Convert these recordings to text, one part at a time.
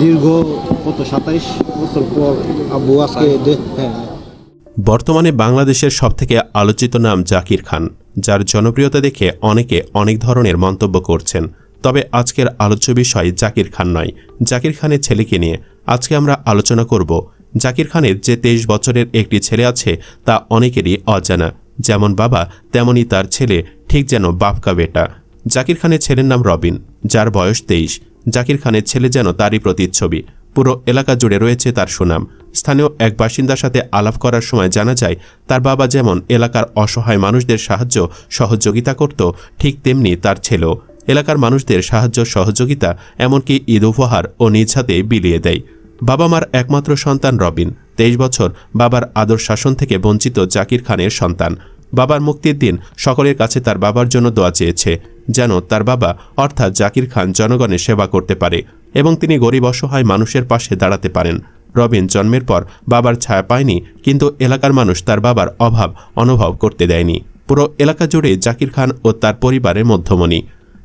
দীর্ঘ কত সাতাইশ বছর পর আব্বু আজকে হ্যাঁ। বর্তমানে বাংলাদেশের সবথেকে আলোচিত নাম জাকির খান যার জনপ্রিয়তা দেখে অনেকে অনেক ধরনের মন্তব্য করছেন। তবে আজকের আলোচ্য বিষয় জাকির খান নয়। জাকির খানের ছেলেকে নিয়ে আজকে আমরা আলোচনা করব। জাকির খানের যে তেইশ বছরের একটি ছেলে আছে তা অনেকেরই অজানা। যেমন বাবা তেমনই তার ছেলে ঠিক যেন বাপকা বেটা। জাকির খানের ছেলের নাম রবিন যার বয়স তেইশ। জাকির খানের ছেলে যেন তারই প্রতিচ্ছবি। পুরো এলাকা জুড়ে রয়েছে তার সুনাম। স্থানীয় এক বাসিন্দার সাথে আলাপ করার সময় জানা যায়, তার বাবা যেমন এলাকার অসহায় মানুষদের সাহায্য সহযোগিতা করত, ঠিক তেমনি তার ছেলেও। এলাকার মানুষদের সাহায্য সহযোগিতা, এমনকি ঈদ উপহার ও নিজ হাতে বিলিয়ে দেয়। বাবা মার একমাত্র সন্তান রবিন। তেইশ বছর বাবার আদর শাসন থেকে বঞ্চিত জাকির খানের সন্তান। বাবার মুক্তির দিন সকলের কাছে তার বাবার জন্য দোয়া চেয়েছে। যেন তার বাবা, অর্থাৎ জাকির খান, জনগণের সেবা করতে পারে এবং তিনি গরিব অসহায় মানুষের পাশে দাঁড়াতে পারেন। রবিন জন্মের পর বাবার ছায়া পায়নি, কিন্তু এলাকার মানুষ তার বাবার অভাব অনুভব করতে দেয়নি। পুরো এলাকা জুড়ে জাকির খান ও তার পরিবারের মধ্যমণি।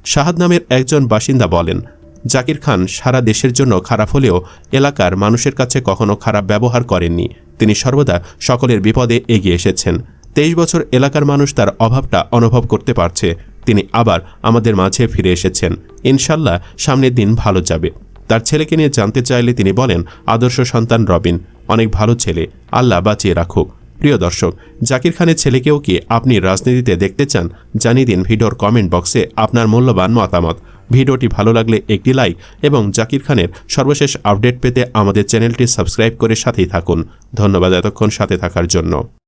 শাহাদ নামের একজন বাসিন্দা বলেন, জাকির খান সারা দেশের জন্য খারাপ হলেও এলাকার মানুষের কাছে কখনো খারাপ ব্যবহার করেননি। তিনি সর্বদা সকলের বিপদে এগিয়ে এসেছেন। তেইশ বছর এলাকার মানুষ তার অভাবটা অনুভব করতে পারছে। তিনি আবার আমাদের মাঝে ফিরে এসেছেন। ইনশাল্লাহ সামনের দিন ভালো যাবে। তার ছেলেকে নিয়ে জানতে চাইলে তিনি বলেন, আদর্শ সন্তান রবিন, অনেক ভালো ছেলে, আল্লাহ বাঁচিয়ে রাখুক। প্রিয় দর্শক, জাকির খানের ছেলেকেও কি আপনি রাজনীতিতে দেখতে চান? জানিয়ে দিন ভিডিওর কমেন্ট বক্সে আপনার মূল্যবান মতামত। ভিডিওটি ভালো লাগলে একটি লাইক এবং জাকির খানের সর্বশেষ আপডেট পেতে আমাদের চ্যানেলটি সাবস্ক্রাইব করে সাথেই থাকুন। ধন্যবাদ এতক্ষণ সাথে থাকার জন্য।